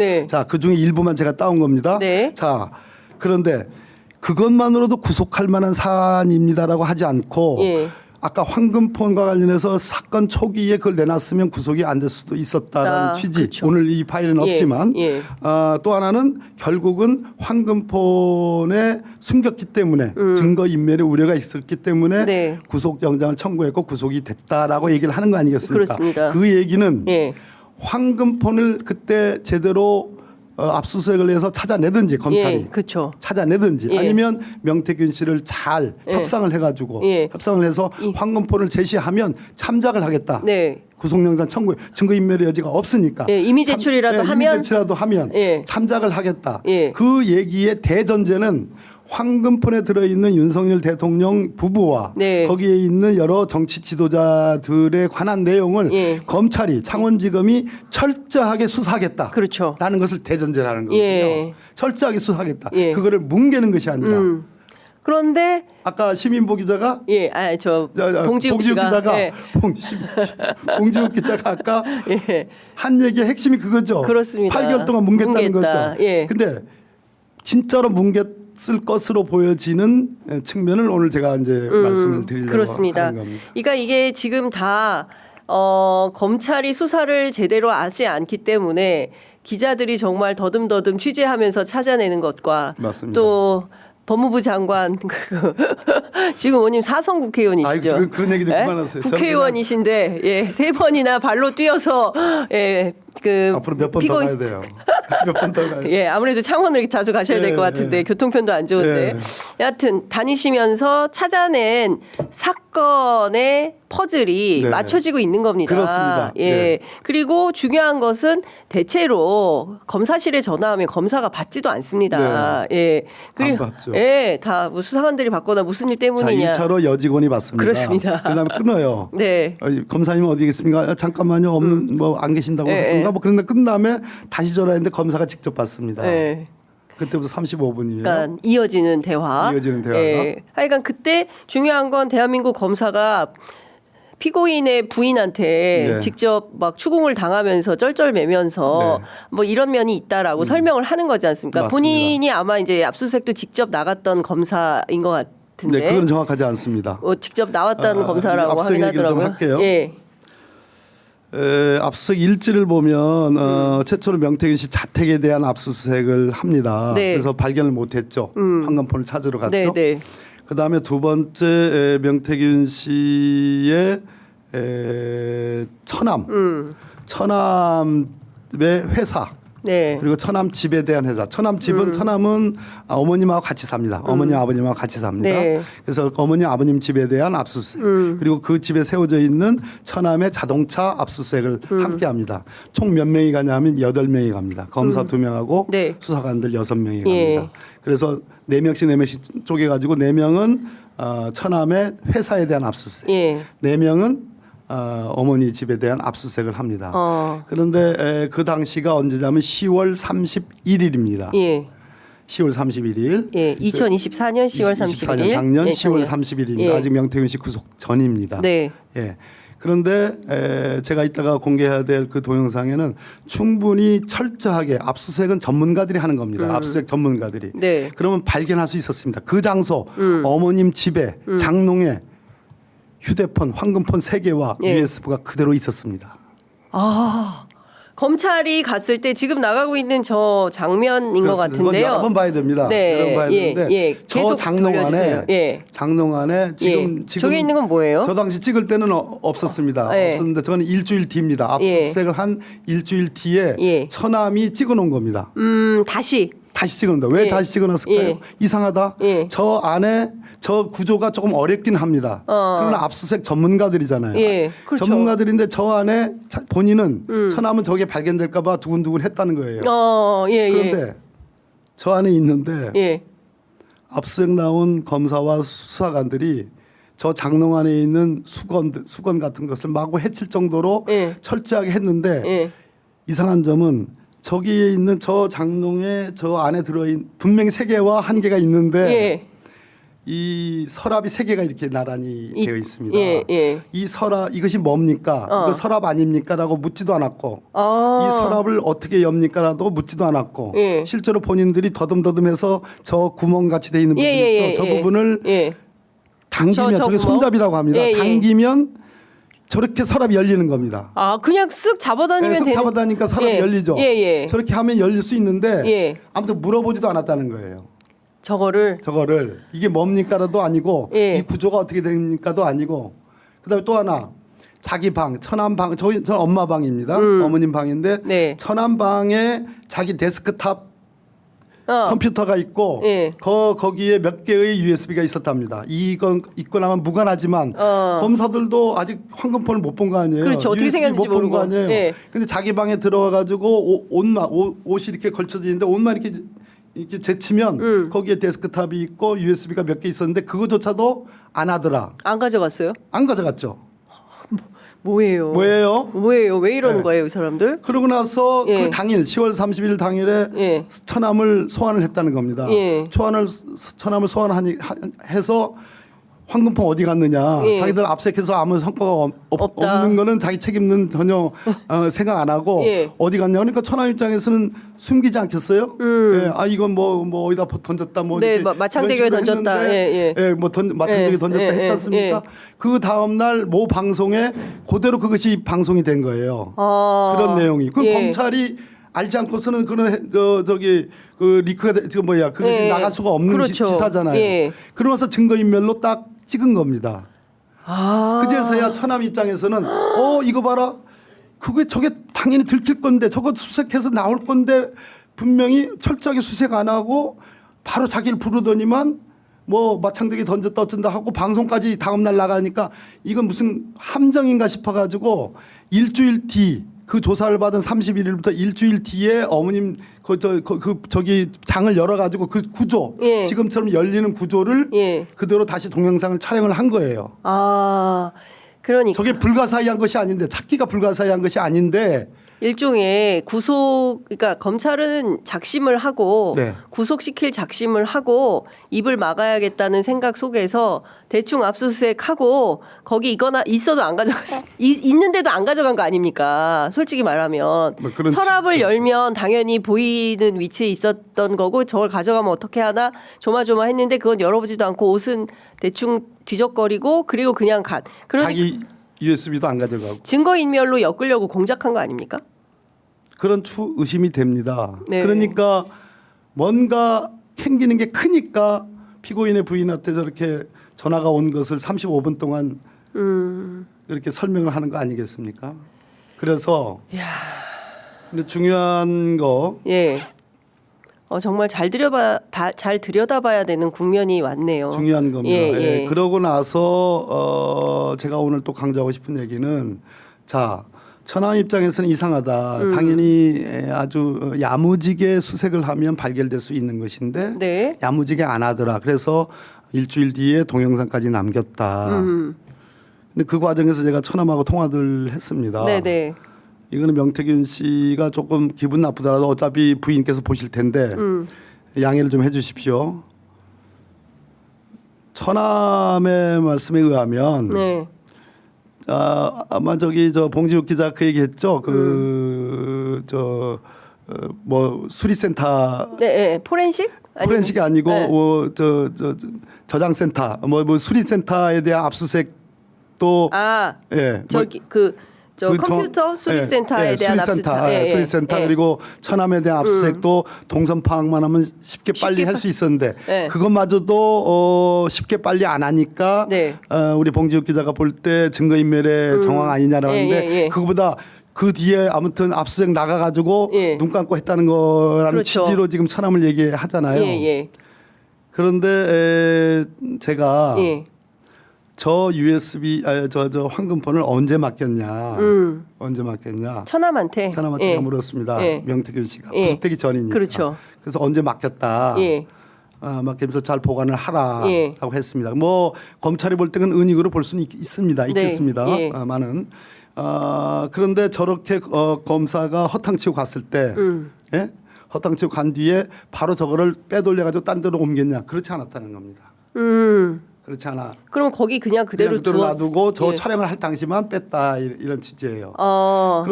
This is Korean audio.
네. 자, 그 중에 일부만 제가 따온 겁니다. 네. 자, 그런데 그것만으로도 구속할 만한 사안입니다라고 하지 않고 예. 아까 황금폰과 관련해서 사건 초기에 그걸 내놨으면 구속이 안 될 수도 있었다라는 아, 취지. 그쵸. 오늘 이 파일은 예, 없지만 예. 아, 또 하나는 결국은 황금폰에 숨겼기 때문에 증거 인멸의 우려가 있었기 때문에 음. 네. 구속영장을 청구했고 구속이 됐다라고 얘기를 하는 거 아니겠습니까? 그렇습니다. 그 얘기는 예. 황금폰을 그때 제대로 어, 압수수색을 해서 찾아내든지 검찰이 예. 그렇죠. 찾아내든지 예. 아니면 명태균 씨를 잘 예. 협상을 해가지고 예. 협상을 해서 이- 황금폰을 제시하면 참작을 하겠다. 네. 구속영장 청구 증거인멸의 여지가 없으니까 예, 이미 제출이라도 참- 예, 하면- 이미 제출이라도 하면 예. 참작을 하겠다. 예. 그 얘기의 대전제는 황금폰에 들어있는 윤석열 대통령 부부와 네. 거기에 있는 여러 정치 지도자들에 관한 내용을 예. 검찰이 창원지검이 철저하게 수사하겠다. 그렇죠. 라는 것을 대전제라는 거거든요. 예. 철저하게 수사하겠다. 예. 그거를 뭉개는 것이 아니라 음. 그런데 아까 시민보 기자가 예, 아, 저 봉지욱 기자가 예. 봉지, 봉지욱 기자가 아까 예. 한 얘기의 핵심이 그거죠. 그렇습니다. 8개월 동안 뭉갰다는 뭉갰다. 거죠. 예. 근데 진짜로 뭉갰 을 것으로 보여지는 측면을 오늘 제가 이제 말씀을 드리려고 음, 그렇습니다. 하는 겁니다. 그러니까 이게 지금 다 어, 검찰이 수사를 제대로 하지 않기 때문에 기자들이 정말 더듬더듬 취재하면서 찾아내는 것과 맞습니다. 또 법무부 장관 그 지금 의원님 사성 국회의원이시죠? 그- 그런 얘기 좀 예? 그만하세요. 국회의원이신데 예, 세 번이나 발로 뛰어서 예, 그 앞으로 몇 번 더 가야 돼요. 몇 번 더 가야 돼요. 예, 아무래도 창원을 자주 가셔야 될 예, 것 같은데 예. 교통편도 안 좋은데 예. 여하튼 다니시면서 찾아낸 사건의 퍼즐이 네. 맞춰지고 있는 겁니다. 그렇습니다. 예. 네. 그리고 중요한 것은 대체로 검사실에 전화하면 검사가 받지도 않습니다. 예. 그리고 네. 받죠. 예, 다 뭐 수사관들이 받거나 무슨 일 자, 때문이냐. 1차로 여직원이 받습니다. 그렇습니다. 그다음에 끊어요. 네. 어, 검사님 어디 계십니까? 아, 잠깐만요. 없는 뭐안 계신다고 예, 예. 뭐 그런데 끝 다음에 다시 전화했는데 검사가 직접 받습니다. 예. 그때부터 35분이에요. 그러니까 이어지는 대화. 이어지는 대화가. 예. 하여간 그때 중요한 건 대한민국 검사가 피고인의 부인한테 네. 직접 막 추궁을 당하면서 쩔쩔매면서 네. 뭐 이런 면이 있다라고 설명을 하는 거지 않습니까? 맞습니다. 본인이 아마 이제 압수수색도 직접 나갔던 검사인 것 같은데. 네, 그건 정확하지 않습니다. 어, 직접 나왔다는 아, 검사라고 하긴 하더라고요. 할게요. 예. 에, 압수수색 일지를 보면 음. 어, 최초로 명태균 씨 자택에 대한 압수수색을 합니다. 네. 그래서 발견을 못했죠. 황금폰을 찾으러 갔죠. 네, 네. 그 다음에 두 번째 에, 명태균 씨의 에, 처남, 음. 처남의 회사 네. 그리고 처남 집에 대한 회사. 처남 집은 음. 처남은 아, 어머님하고 같이 삽니다. 어머님 아버님하고 같이 삽니다. 네. 그래서 어머님 아버님 집에 대한 압수수색 음. 그리고 그 집에 세워져 있는 처남의 자동차 압수수색을 음. 함께 합니다. 총 몇 명이 가냐면 여덟 명이 갑니다. 검사 두 명하고 네. 수사관들 여섯 명이 예. 갑니다. 그래서 네 명씩 네 명씩 쪼개 가지고 네 명은 어, 처남의 회사에 대한 압수수색, 예. 네 명은 어, 어머니 집에 대한 압수수색을 합니다. 어. 그런데 에, 그 당시가 언제냐면 10월 31일입니다. 예. 10월 31일. 예. 2024년 10월 31일. 작년 예, 10월 작년. 30일입니다. 예. 아직 명태균 씨 구속 전입니다. 네. 예. 그런데 에, 제가 이따가 공개해야 될 그 동영상에는 충분히 철저하게 압수수색은 전문가들이 하는 겁니다. 음. 압수수색 전문가들이. 네. 그러면 발견할 수 있었습니다. 그 장소 음. 어머님 집에 장롱에 휴대폰, 황금폰 세 개와 예. USB가 그대로 있었습니다. 아 검찰이 갔을 때 지금 나가고 있는 저 장면인 것 그렇습니다. 그건 같은데요. 여러 번 봐야 됩니다. 네, 여러 번 봐야 예, 되는데 예. 저 계속 장롱 돌려주세요. 안에 예. 장롱 안에 지금 예. 지금 저기 있는 건 뭐예요? 저 당시 찍을 때는 어- 없었습니다. 예. 없었는데 저는 일주일 뒤입니다. 예. 압수수색을 한 일주일 뒤에 예. 처남이 찍어놓은 겁니다. 음 다시 다시 찍어놓는다. 왜 예. 다시 찍어놨을까요? 예. 이상하다. 예. 저 안에 저 구조가 조금 어렵긴 합니다. 어. 그러나 압수수색 전문가들이잖아요. 예, 그렇죠. 음. 전문가들인데 저 안에 자- 본인은 처남은 저게 발견될까봐 두근두근 했다는 거예요. 어 예 예 그런데 저 안에 있는데 예. 압수수색 나온 검사와 수사관들이 저 장롱 안에 있는 수건 수건 같은 것을 마구 해칠 정도로 예. 철저하게 했는데 예. 이상한 점은 저기에 있는 저 장롱에 저 안에 들어있는 분명히 세 개와 한 개가 있는데 예. 이 서랍이 세 개가 이렇게 나란히 이- 되어 있습니다. 예, 예. 이 서랍 이것이 뭡니까? 어. 이거 서랍 아닙니까라고 묻지도 않았고 아. 이 서랍을 어떻게 엽니까라도 묻지도 않았고 예. 실제로 본인들이 더듬더듬해서 저 구멍 같이 돼 있는 부분 예, 예, 있죠. 예, 저 예. 부분을 예. 당기면 저- 저 저, 게 구멍? 손잡이라고 합니다. 예, 예. 당기면 저렇게 서랍이 열리는 겁니다. 아, 그냥 쓱 잡아다니면 네, 쓱 되는 잡아다니까 서랍이 예. 열리죠. 예, 예. 저렇게 하면 열릴 수 있는데 예. 아무튼 물어보지도 않았다는 거예요. 저거를 저거를 이게 뭡니까라도 아니고 예. 이 구조가 어떻게 됩니까도 아니고 그다음에 또 하나 자기 방 천안 방 저희 저 엄마 방입니다. 어머님 방인데 음. 네. 천안 방에 자기 데스크탑 어. 컴퓨터가 있고 예. 거 거기에 몇 개의 USB가 있었답니다. 이건 있고 나면 무관하지만 어. 검사들도 아직 황금폰을 못 본 거 아니에요. 그렇죠. 어떻게 USB 생겼는지 못본 거 모르고. 아니에요. 예. 근데 자기 방에 들어와 가지고 옷만 옷, 옷이 이렇게 걸쳐져 있는데 옷만 이렇게 이렇게 제치면 음. 거기에 데스크탑이 있고 USB가 몇 개 있었는데 그거조차도 안 하더라. 안 가져갔어요? 안 가져갔죠. 뭐예요? 뭐예요? 뭐예요? 왜 이러는 네. 거예요, 이 사람들? 그러고 나서 예. 그 당일 10월 30일 당일에 예. 처남을 소환을 했다는 겁니다. 예. 소환을 처남을 소환하니 하- 해서 황금폰 어디 갔느냐. 예. 자기들 압색해서 아무 성과가 없. 없는 거는 자기 책임은 전혀 어, 생각 안 하고 예. 어디 갔냐. 그러니까 처남 입장에서는 숨기지 않겠어요? 예. 아 이건 뭐뭐 어디다 던졌다 뭐 음. 네, 마- 마창대교에 던졌다. 했는데 예, 뭐 던, 마창대교에 예, 던졌다 예, 했지 예, 않습니까? 예. 그 다음 날 모 방송에 그대로 그것이 방송이 된 거예요. 아. 그런 내용이. 그 예. 검찰이 알지 않고서는 그런 해- 저 저기 그 리크가 돼- 지금 뭐야 그것이 예. 나갈 수가 없는 그렇죠. 기, 사잖아요 예. 그러면서 증거 인멸로 딱 찍은 겁니다. 아. 그제서야 처남 입장에서는 어 이거 봐라 그게 저게 당연히 들킬 건데 저거 수색해서 나올 건데 분명히 철저하게 수색 안 하고 바로 자기를 부르더니만 뭐 마창대기 던졌다 어쩐다 하고 방송까지 다음 날 나가니까 이건 무슨 함정인가 싶어가지고 일주일 뒤 그 조사를 받은 31일부터 일주일 뒤에 어머님 그, 저, 그, 그 저기 장을 열어가지고 그 구조 예. 지금처럼 열리는 구조를 예. 그대로 다시 동영상을 촬영을 한 거예요. 아. 그러니까 저게 불가사의한 것이 아닌데 찾기가 불가사의한 것이 아닌데 일종의 구속 그러니까 검찰은 작심을 하고 네. 구속시킬 작심을 하고 입을 막아야겠다는 생각 속에서 대충 압수수색하고 거기 이거나 있어도 안 가져갔 이- 있는데도 안 가져간 거 아닙니까? 솔직히 말하면 뭐 서랍을 취지죠. 열면 당연히 보이는 위치에 있었던 거고 저걸 가져가면 어떻게 하나 조마조마했는데 그건 열어보지도 않고 옷은 대충 뒤적거리고 그리고 그냥 간. 그러니까 자기 USB도 안 가져가고 증거 인멸로 엮으려고 공작한 거 아닙니까? 그런 추 의심이 됩니다. 네. 그러니까 뭔가 캥기는 게 크니까 피고인의 부인한테 저렇게 전화가 온 것을 35분 동안 음. 이렇게 설명을 하는 거 아니겠습니까? 그래서 근데 중요한 거 예. 어, 정말 잘 들여봐 다, 잘 들여다봐야 되는 국면이 왔네요. 중요한 겁니다. 예, 예, 예. 그러고 나서 어 제가 오늘 또 강조하고 싶은 얘기는 자 천황 입장에서는 이상하다. 음. 당연히 에, 아주 야무지게 수색을 하면 발견될 수 있는 것인데 네. 야무지게 안 하더라. 그래서 일주일 뒤에 동영상까지 남겼다. 음. 근데 그 과정에서 제가 천암하고 통화를 했습니다. 네, 네. 이거는 명태균 씨가 조금 기분 나쁘더라도 어차피 부인께서 보실 텐데 음. 양해를 좀 해주십시오. 천암의 말씀에 의하면 네. 아, 아마 저기 저 봉지욱 기자 그 얘기했죠. 그 그저뭐 수리센터 네, 네. 포렌식? 포렌식이 아니고 네. 뭐저 저 저장센터 뭐 뭐 수리센터에 대한 압수수색도 아, 예뭐 저기 그저그 저- 컴퓨터 수리센터에 예, 예, 대한 수리센터, 압수수색. 예. 수리센터 예. 그리고 천암에 대한 압수수색도 동선 파악만 하면 쉽게 빨리 할 수 있었는데 예. 그것마저도 어, 쉽게 빨리 안 하니까 네. 어, 우리 봉지욱 기자가 볼 때 증거인멸의 정황 아니냐라고 예, 하는데. 그거보다 그 뒤에 아무튼 압수수색 나가가지고 예. 눈 감고 했다는 거라는 그렇죠. 취지로 지금 천암을 얘기하잖아요. 예, 예. 그런데 에, 제가 예. 저 USB 저저 황금폰을 언제 맡겼냐 음. 언제 맡겼냐 천남한테. 천암한테 예. 제가 물었습니다. 예. 명태균 씨가 예. 구속되기 전이니까. 그렇죠. 그래서 언제 맡겼다. 예. 아, 맡기면서 잘 보관을 하라라고 예. 했습니다. 뭐 검찰이 볼 때는 은닉으로 볼 수는 있, 습니다 네. 있겠습니다. 예. 아, 많은. 아, 그런데 저렇게 어, 검사가 허탕치고 갔을 때, 음. 예? 허탕치고 간 뒤에 바로 저거를 빼돌려 가지고 딴 데로 옮겼냐? 그렇지 않았다는 겁니다. 음. 그렇지 않아. 그럼 거기 그냥 그대로, 그냥 그대로 두었- 놔두고 저 예. 촬영을 할 당시만 뺐다 이- 이런 취지예요. 어.